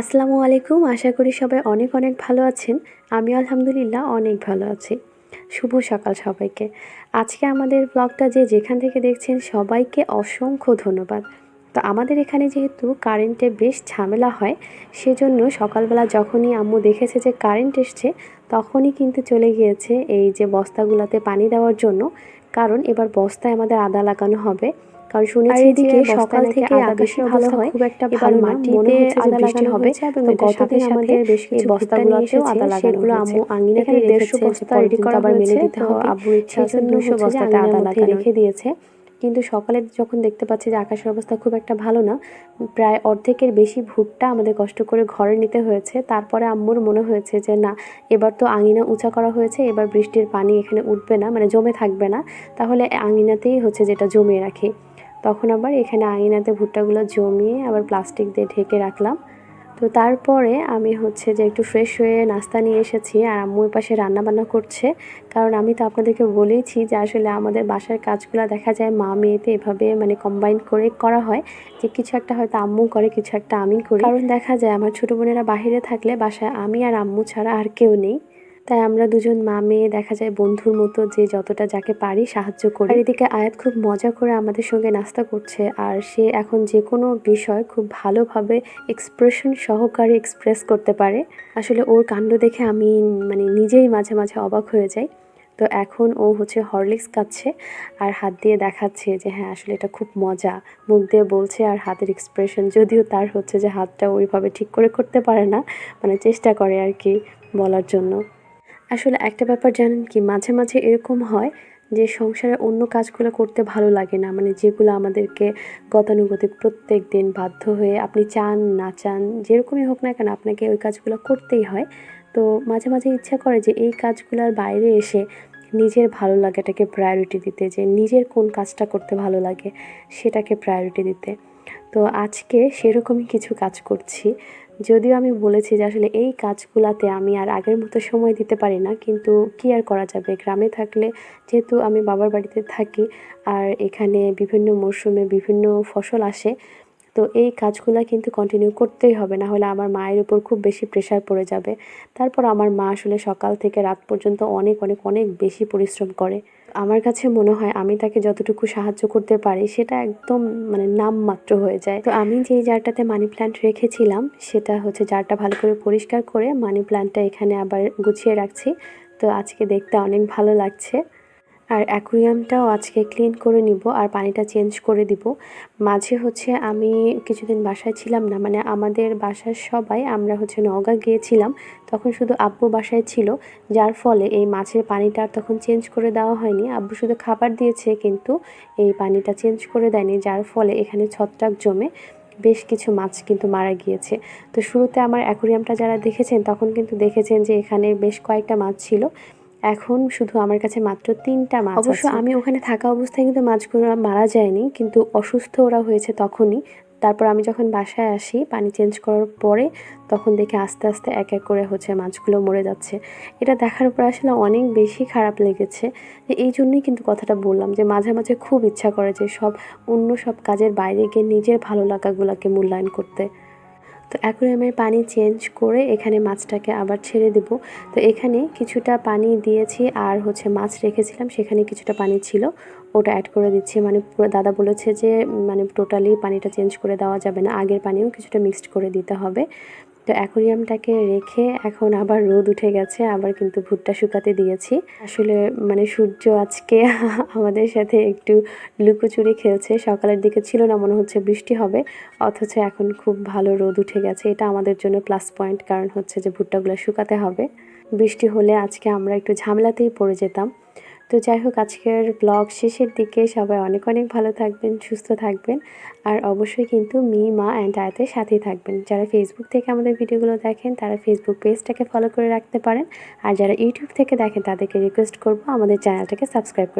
আসসালামু আলাইকুম। আশা করি সবাই অনেক অনেক ভালো আছেন। আমি আলহামদুলিল্লাহ অনেক ভালো আছি। শুভ সকাল সবাইকে। আজকে আমাদের ব্লগটা যে যেখান থেকে দেখছেন সবাইকে অসংখ্য ধন্যবাদ। তো আমাদের এখানে যেহেতু কারেন্টে বেশ ঝামেলা হয়, সেজন্য সকালবেলা যখনই আম্মু দেখেছে যে কারেন্ট এসছে, তখনই কিন্তু চলে গিয়েছে এই যে বস্তাগুলোতে পানি দেওয়ার জন্য। কারণ এবার বস্তায় আমাদের আদা লাগানো হবে। কারণ শুনেছি এদিকে সকাল থেকে আকাশের ভালো হয় খুব একটা ভালো মাটিতে আদা বৃষ্টি হবে তো গতদিন আমাদের বেশ কিছু বস্তাগুলোতেও আদা লাগানো আম্মু আঙিনাতে দেড়শো বস্তা রেডি করা আবার মেলে দিতে হবে আব্বুর ইচ্ছা আছে দুশো বস্তাতে আদা লাগিয়ে রেখে দিয়েছে। কিন্তু সকালে যখন দেখতে পাচ্ছি যে আকাশের অবস্থা খুব একটা ভালো না, প্রায় অর্ধেকের বেশি ভুট্টা আমাদের কষ্ট করে ঘরে নিতে হয়েছে। তারপরে আম্মুর মনে হয়েছে যে, না, এবার তো আঙিনা উঁচা করা হয়েছে, এবার বৃষ্টির পানি এখানে উঠবে না মানে জমে থাকবে না। তাহলে আঙিনাতেই হচ্ছে যেটা জমিয়ে রাখি। তখন আবার এখানে আঙিনাতে ভুট্টাগুলো জমিয়ে আবার প্লাস্টিক দিয়ে ঢেকে রাখলাম। তো তারপরে আমি হচ্ছে যে একটু ফ্রেশ হয়ে নাস্তা নিয়ে এসেছি আর আম্মুর পাশে রান্নাবান্না করছে। কারণ আমি তো আপনাদেরকে বলেইছি যে আসলে আমাদের বাসার কাজগুলো দেখা যায় মা মেয়েতে এভাবে মানে কম্বাইন করে করা হয় যে কিছু একটা হয়তো আম্মু করে, কিছু একটা আমি করি। কারণ দেখা যায় আমার ছোটো বোনেরা বাহিরে থাকলে বাসায় আমি আর আম্মু ছাড়া আর কেউ নেই। তাই আমরা দুজন মা মেয়ে, দেখা যায় বন্ধুর মতো যে যতটা যাকে পারি সাহায্য করি। আর এদিকে আয়াত খুব মজা করে আমাদের সঙ্গে নাস্তা করছে আর সে এখন যে কোনো বিষয় খুব ভালোভাবে এক্সপ্রেশন সহকারে এক্সপ্রেস করতে পারে। আসলে ওর কাণ্ড দেখে আমি মানে নিজেই মাঝে মাঝে অবাক হয়ে যাই। তো এখন ও হচ্ছে হরলিক্স কাচ্ছে আর হাত দিয়ে দেখাচ্ছে যে হ্যাঁ আসলে এটা খুব মজা। মুখ দিয়ে বলছে আর হাতের এক্সপ্রেশন যদিও তার হচ্ছে যে হাতটা ওইভাবে ঠিক করে করতে পারে না মানে চেষ্টা করে আর কি বলার জন্য। আসলে একটা ব্যাপার জানেন কি, মাঝে মাঝে এরকম হয় যে সংসারে অন্য কাজগুলো করতে ভালো লাগে না। মানে যেগুলো আমাদেরকে গতানুগতিক প্রত্যেক দিন বাধ্য হয়ে আপনি চান, না চান, যেরকমই হোক না কেন আপনাকে ওই কাজগুলো করতেই হয়। তো মাঝে মাঝে ইচ্ছা করে যে এই কাজগুলোর বাইরে এসে নিজের ভালো লাগাটাকে প্রায়োরিটি দিতে, যে নিজের কোন কাজটা করতে ভালো লাগে সেটাকে প্রায়োরিটি দিতে। তো আজকে সেরকমই কিছু কাজ করছি। যদিও আমি বলেছি যে আসলে এই কাজগুলাতে আমি আর আগের মতো সময় দিতে পারি না, কিন্তু কী আর করা যাবে? গ্রামে থাকলে যেহেতু আমি বাবার বাড়িতে থাকি আর এখানে বিভিন্ন মরশুমে বিভিন্ন ফসল আসে, তো এই কাজগুলো কিন্তু কন্টিনিউ করতেই হবে, না হলে আমার মায়ের উপর খুব বেশি প্রেশার পড়ে যাবে। তারপর আমার মা আসলে সকাল থেকে রাত পর্যন্ত অনেক অনেক অনেক বেশি পরিশ্রম করে। আমার কাছে মনে হয় আমি তাকে যতটুকু সাহায্য করতে পারি, সেটা একদম মানে নামমাত্র হয়ে যায়। তো আমি যেই জারটাতে মানি প্ল্যান্ট রেখেছিলাম, সেটা হচ্ছে জারটা ভালো করে পরিষ্কার করে মানি প্ল্যান্টটা এখানে আবার গুছিয়ে রাখছি। তো আজকে দেখতে অনেক ভালো লাগছে। আর অ্যাকুরিয়ামটাও আজকে ক্লিন করে নিব আর পানিটা চেঞ্জ করে দিব। মাঝে হচ্ছে আমি কিছুদিন বাসায় ছিলাম না মানে আমাদের বাসার সবাই, আমরা হচ্ছে নওগাঁ গিয়েছিলাম, তখন শুধু আব্বু বাসায় ছিল, যার ফলে এই মাছের পানিটা তখন চেঞ্জ করে দেওয়া হয়নি। আব্বু শুধু খাবার দিয়েছে, কিন্তু এই পানিটা চেঞ্জ করে দেয়নি, যার ফলে এখানে ছত্রাক জমে বেশ কিছু মাছ কিন্তু মারা গিয়েছে। তো শুরুতে আমার অ্যাকুরিয়ামটা যারা দেখেছেন, তখন কিন্তু দেখেছেন যে এখানে বেশ কয়েকটা মাছ ছিল। এখন শুধু আমার কাছে মাত্র তিনটা মাছ অবশ্য আমি ওখানে থাকা অবস্থায় কিন্তু মাছগুলো মারা যায়নি কিন্তু অসুস্থ ওরা হয়েছে তখনই। তারপর আমি যখন বাসায় আসি পানি চেঞ্জ করার পরে তখন দেখে আস্তে আস্তে এক এক করে হচ্ছে মাছগুলো মরে যাচ্ছে। এটা দেখার পর আসলে অনেক বেশি খারাপ লেগেছে যে এই জন্যই কিন্তু কথাটা বললাম যে মাঝে মাঝে খুব ইচ্ছা করে যে সব অন্য সব কাজের বাইরে গিয়ে নিজের ভালো লাগাগুলোকে মূল্যায়ন করতে। তো অ্যাকোরিয়ামের পানি চেঞ্জ করে এখানে মাছটাকে আবার ছেড়ে দেব। তো এখানে কিছুটা পানি দিয়েছি আর হচ্ছে মাছ রেখেছিলাম, সেখানে কিছুটা পানি ছিল। ওটা অ্যাড করে দিচ্ছি। মানে পুরো দাদা বলেছে যে মানে টোটালি পানিটা চেঞ্জ করে দেওয়া যাবে না। আগের পানিও কিছুটা মিক্সড করে দিতে হবে। তো অ্যাকোরিয়ামটাকে রেখে এখন আবার রোদ উঠে গেছে, আবার কিন্তু ভুট্টা শুকাতে দিয়েছি। আসলে মানে সূর্য আজকে আমাদের সাথে একটু লুকোচুরি খেলছে, সকালের দিকে ছিল না, মনে হচ্ছে বৃষ্টি হবে, অথচ এখন খুব ভালো রোদ উঠে গেছে। এটা আমাদের জন্য প্লাস পয়েন্ট কারণ হচ্ছে যে ভুট্টাগুলো শুকাতে হবে। বৃষ্টি হলে আজকে আমরা একটু ঝামেলাতেই পড়ে যেতাম। তো যাই হোক, আজকের ব্লগ শেষের দিকে সবাই অনেক অনেক ভালো থাকবেন, সুস্থ থাকবেন। আর অবশ্যই কিন্তু মি, মা অ্যান্ড আয়াতের সাথেই থাকবেন। যারা ফেসবুক থেকে আমাদের ভিডিওগুলো দেখেন, তারা ফেসবুক পেজটাকে ফলো করে রাখতে পারেন। আর যারা ইউটিউব থেকে দেখেন, তাদেরকে রিকোয়েস্ট করব আমাদের চ্যানেলটাকে সাবস্ক্রাইব